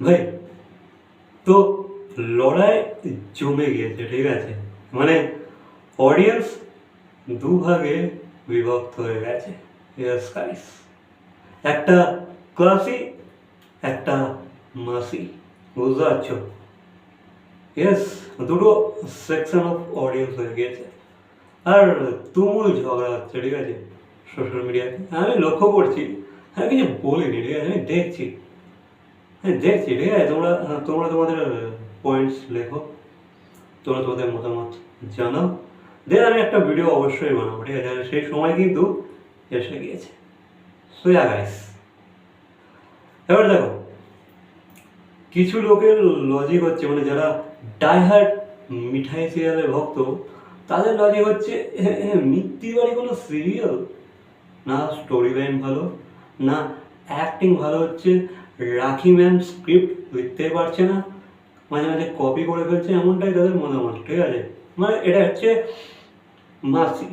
ভাই তো লড়াই জমে গিয়েছে ঠিক আছে মানে অডিয়েন্স দুভাগে বিভক্ত হয়ে গেছে ইয়েস গাইস একটা ক্লাসি একটা মাসি বুঝতে পারছ ইয়েস দুটো সেকশন অফ অডিয়েন্স হয়ে গিয়েছে আর তুমুল ঝগড়া হচ্ছে ঠিক আছে সোশ্যাল মিডিয়াতে আমি লক্ষ্য করছি, আমি কিছু বলিনি, ঠিক আছে? আমি দেখছি। হ্যাঁ দেখছি, ঠিক আছে? তোমরা তোমরা তোমাদের পয়েন্টস লেখো, তোমরা তোমাদের মতামত জানাও। দেন আমি একটা ভিডিও অবশ্যই বানাবো, ঠিক আছে? সেই সময় কিন্তু এসে গিয়েছে। সোয়া গাইস এবার দেখো, কিছু লোকের লজিক হচ্ছে মানে যারা ডাইহার্ট মিঠাই সিরিয়ালের ভক্ত তাদের লজিক হচ্ছে মিত্তি বাড়ি কোনো সিরিয়াল না স্টোরি লাইন ভালো। না অ্যাক্টিং ভালো হচ্ছে। রাখি ম্যাম স্ক্রিপ্ট লিখতে পারছে না। মাঝে মাঝে কপি করে ফেলছে, এমনটাই তাদের মতামত, ঠিক আছে? মানে এটা হচ্ছে মাসি।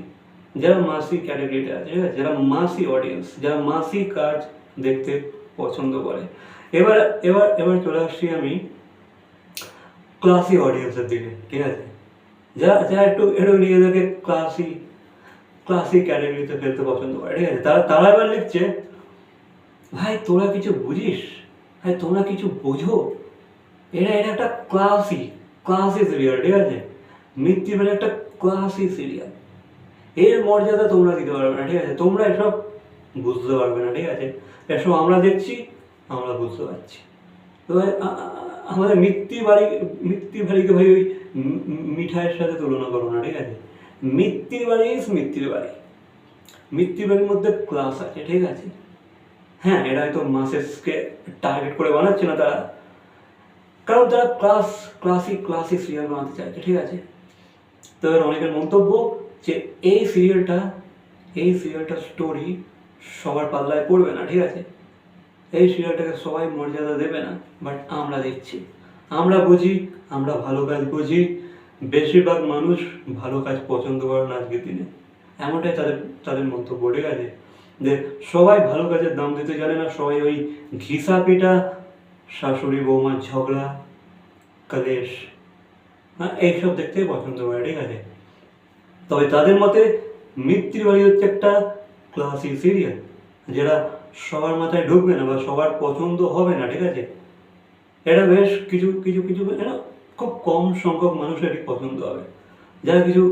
যারা মাসি ক্যাটাগরিতে আছে, ঠিক আছে? যারা মাসি অডিয়েন্স যারা মাসি কাজ দেখতে পছন্দ করে। এবার এবার এবার চলে আসছি আমি ক্লাসি অডিয়েন্সের দিকে, ঠিক আছে? যারা যারা একটু একটু নিজেদেরকে ক্লাসি ক্লাসিক ক্যাটাগরিতে ফেলতে পছন্দ করে। ঠিক আছে, তারা তারা এবার লিখছে, ভাই, তোরা কিছু বুঝিস? ভাই, তোমরা কিছু বোঝো? এটা এটা একটা ক্লাসি ক্লাসি সিরিয়াল ঠিক আছে? মৃত্যু মানে একটা ক্লাসি সিরিয়াল এর মর্যাদা তোমরা দিতে পারবে না, ঠিক আছে? তোমরা এসব বুঝতে পারবে না, ঠিক আছে? এসব আমরা দেখছি, আমরা বুঝতে পারছি। তো আমাদের মৃত্যু বাড়ি মৃত্যু বাড়িকে ভাই ওই মিঠাইয়ের সাথে তুলনা করো না, ঠিক আছে? মৃত্যুর বাড়ি ইস মৃত্যুর বাড়ি। মৃত্যুর বাড়ির মধ্যে ক্লাস আছে, ঠিক আছে? হ্যাঁ এটা হয়তো মাসেসকে টার্গেট করে বানাচ্ছে না তারা। কারণ তারা ক্লাস ক্লাসিক ক্লাসিক সিরিয়াল বানাতে চাইছে, ঠিক আছে? তো এবার অনেকের মন্তব্য যে এই সিরিয়ালটা এই সিরিয়ালটার স্টোরি সবার পাল্লায় পড়বে না, ঠিক আছে? এই সিরিয়ালটাকে সবাই মর্যাদা দেবে না বাট আমরা দেখছি। আমরা বুঝি, আমরা ভালো কাজ বুঝি, বেশিরভাগ মানুষ ভালো কাজ পছন্দ করে না আজকের দিনে। এমনটাই তাদের তাদের মন্তব্য, ঠিক গেছে যে সবাই ভালো কাজের দাম দিতে জানে না, সবাই ওই ঘিসা পিটা শাশুড়ি বৌমার ঝগড়া, কলেশ হ্যাঁ এইসব দেখতে পছন্দ করে, ঠিক আছে? তবে তাদের মতে মৃত্যুর বাড়ি হচ্ছে একটা ক্লাসিক সিরিয়াল যেটা সবার মাথায় ঢুকবে না বা সবার পছন্দ হবে না, ঠিক আছে? এটা বেশ কিছু কিছু কিছু, এটা খুব কম সংখ্যক মানুষেরই পছন্দ হবে। যারা কিছু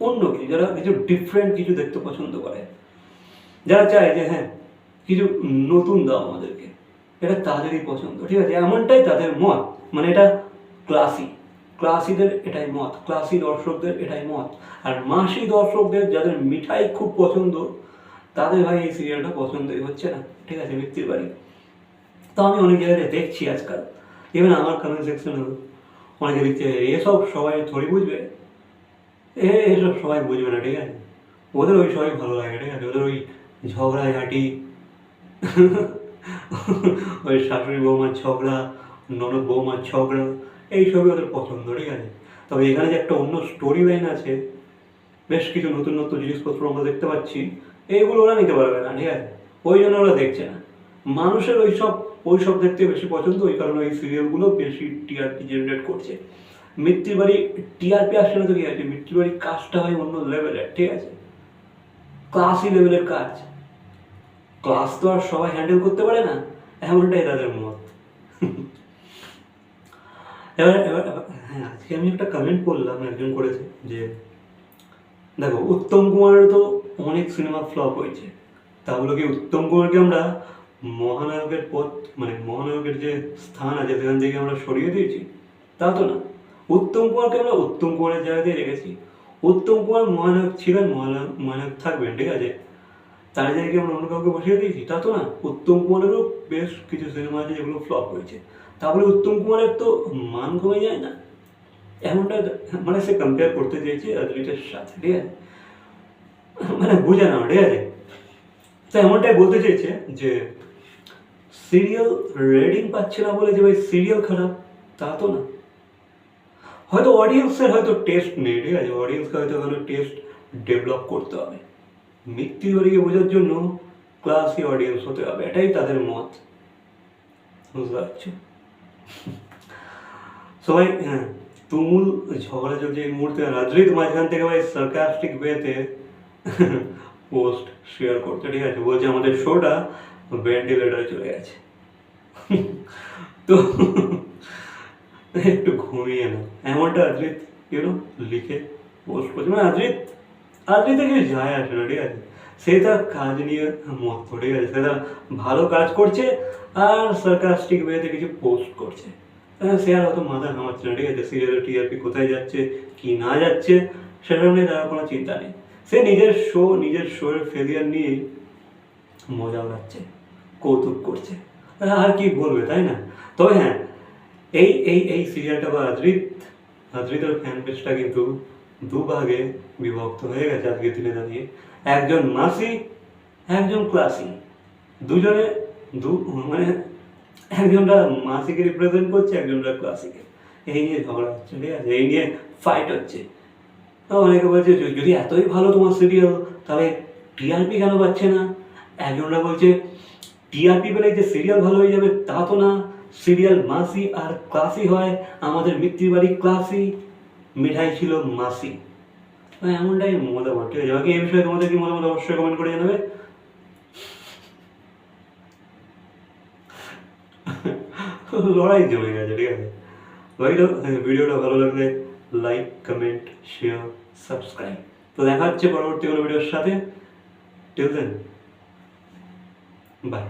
অন্য কিছু, যারা কিছু ডিফারেন্ট কিছু দেখতে পছন্দ করে। যারা চায় যে হ্যাঁ কিছু নতুন দাও আমাদেরকে, এটা তাদেরই পছন্দ, ঠিক আছে? এমনটাই তাদের মত মানে এটা ক্লাসি ক্লাসিদের এটাই মত ক্লাসি দর্শকদের এটাই মত। আর মাসি দর্শকদের যাদের মিঠাই খুব পছন্দ তাদের ভাই এই সিরিয়ালটা পছন্দই হচ্ছে না। ঠিক আছে মৃত্যুর বাড়ি। তো আমি অনেক জায়গায় দেখছি আজকাল। ইভেন আমার কমেন্ট সেকশনে অনেকে লিখছে, এসব সবাই থরি বুঝবে? এ, এসব সবাই বুঝবে না, ঠিক আছে? ওদের ওই সবাই ভালো লাগে, ঠিক আছে? ওদের ওই ঝগড়াঝাটি, ওই শাশুড়ি বৌমার ঝগড়া, ননদ বৌমার ঝগড়া, এইসবই ওদের পছন্দ, ঠিক আছে? তবে এখানে যে একটা অন্য স্টোরি লাইন আছে, বেশ কিছু নতুন নতুন জিনিসপত্র আমরা দেখতে পাচ্ছি। এইগুলো ওরা নিতে পারবে না, ঠিক আছে? ওই জন্য ওরা দেখছে না। মানুষের ওই সব ওই সব দেখতে বেশি পছন্দ, ওই কারণে ওই সিরিয়ালগুলো বেশি টিআরপি জেনারেট করছে। মৃত্যুর বাড়ি টিআরপি আসছে না তো কি আছে? মৃত্যুর বাড়ির কাজটা হয় অন্য লেভেলের ঠিক আছে? ক্লাসি লেভেলের কাজ। ক্লাস তো আর সবাই হ্যান্ডেল করতে পারে না, এমনটাই তাদের মত। এবার, এবার- হ্যাঁ আজকে আমি একটা কমেন্ট করলাম, একজন করেছে যে, দেখো, উত্তম কুমারের তো অনেক সিনেমা ফ্লপ হয়েছে। তাহলে কি, উত্তম কুমারকে আমরা মহানায়কের পথ মানে মহানায়কের যে স্থান আছে, সেখান থেকে আমরা সরিয়ে দিয়েছি? তা তো না। উত্তম কুমারকে আমরা উত্তম কুমারের জায়গাতেই রেখেছি। উত্তম কুমার মহানায়ক ছিলেন মহানায়ক মহানায়ক থাকবেন, ঠিক আছে? তার জায়গায় আমরা অন্য কাউকে বসিয়ে দিয়েছি? তা তো না। উত্তম কুমারেরও বেশ কিছু সিনেমা আছে যেগুলো ফ্লপ হয়েছে। তাহলে উত্তম কুমারের তো মান কমে যায় না। এমনটা মানে সে কম্পেয়ার করতে চেয়েছে অদ্রিতের সাথে, ঠিক আছে? মানে বুঝে না, ঠিক আছে? তো এমনটাই বলতে চেয়েছে যে সিরিয়াল রেডিং পাচ্ছে না বলে যে ভাই সিরিয়াল খারাপ, তা তো না। হয়তো অডিয়েন্সের হয়তো টেস্ট নেই, ঠিক আছে? অডিয়েন্সকে হয়তো ওখানে টেস্ট ডেভেলপ করতে হবে। মৃত্যু বাড়িকে বোঝার জন্য ক্লাসি অডিয়েন্স হতে হবে, এটাই তাদের মত। বুঝতে পারছ? সবাই হ্যাঁ তুমুল ঝগড়া চলছে এই মুহূর্তে। রাজরিত মাঝখান থেকে ভাই সার্কাস্টিক ওয়েতে পোস্ট শেয়ার করতে। ঠিক আছে, বলছে আমাদের শোটা ভেন্টিলেটারে চলে গেছে। তো একটু ঘুমিয়ে না এমনটা আদ্রিত ইউনো লিখে পোস্ট করছে। মানে আদ্রিত আদ্রিতে কিছু যায় আসে না, ঠিক আছে? সে তার কাজ নিয়ে মত ঠিক আছে? সে তার ভালো কাজ করছে আর সার্কাস্টিক ওয়েতে কিছু পোস্ট করছে। সে আর অত মাথা ঘামাচ্ছে না, ঠিক আছে? সিরিয়ালের টিআরপি কোথায় যাচ্ছে, কি না যাচ্ছে সেটা নিয়ে তার কোনো চিন্তা নেই। সে নিজের শো নিজের শোয়ের ফেলিয়ার নিয়েই মজা উড়াচ্ছে, কৌতুক করছে। আর কি বলবে, তাই না? তবে হ্যাঁ এই এই এই সিরিয়ালটা বা আদ্রিত, আদ্রিতের ফ্যান পেজটা কিন্তু দুভাগে বিভক্ত হয়ে গেছে আজকের দিনে দাঁড়িয়ে। একজন মাসি, একজন ক্লাসি দুজনে দু মানে একজনটা মাসিকে রিপ্রেজেন্ট করছে একজনটা ক্লাসিকে এই নিয়ে ঝগড়া হচ্ছে, ঠিক আছে? এই নিয়ে ফাইট হচ্ছে। অনেকে বলছে যদি এতই ভালো তোমার সিরিয়াল তাহলে টিআরপি কেন পাচ্ছে না? একজনরা বলছে টিআরপি পেলে যে সিরিয়াল ভালো হয়ে যাবে, তা তো না। সিরিয়াল মাসি আর ক্লাসি হয়, আমাদের মৃত্যুর বাড়ি ক্লাসি। মিঠাই ছিল মাসি। এমনটাই মতামত ঠিক আছে বাকি এই বিষয়ে তোমাদের কি মতামত, অবশ্যই কমেন্ট করে জানাবে। লড়াই জমে গেছে, ঠিক আছে? ভাইটা ভিডিওটা ভালো লাগলে লাইক কমেন্ট শেয়ার সাবস্ক্রাইব তো দেখা হচ্ছে পরবর্তী কোনো ভিডিওর সাথে। Till then by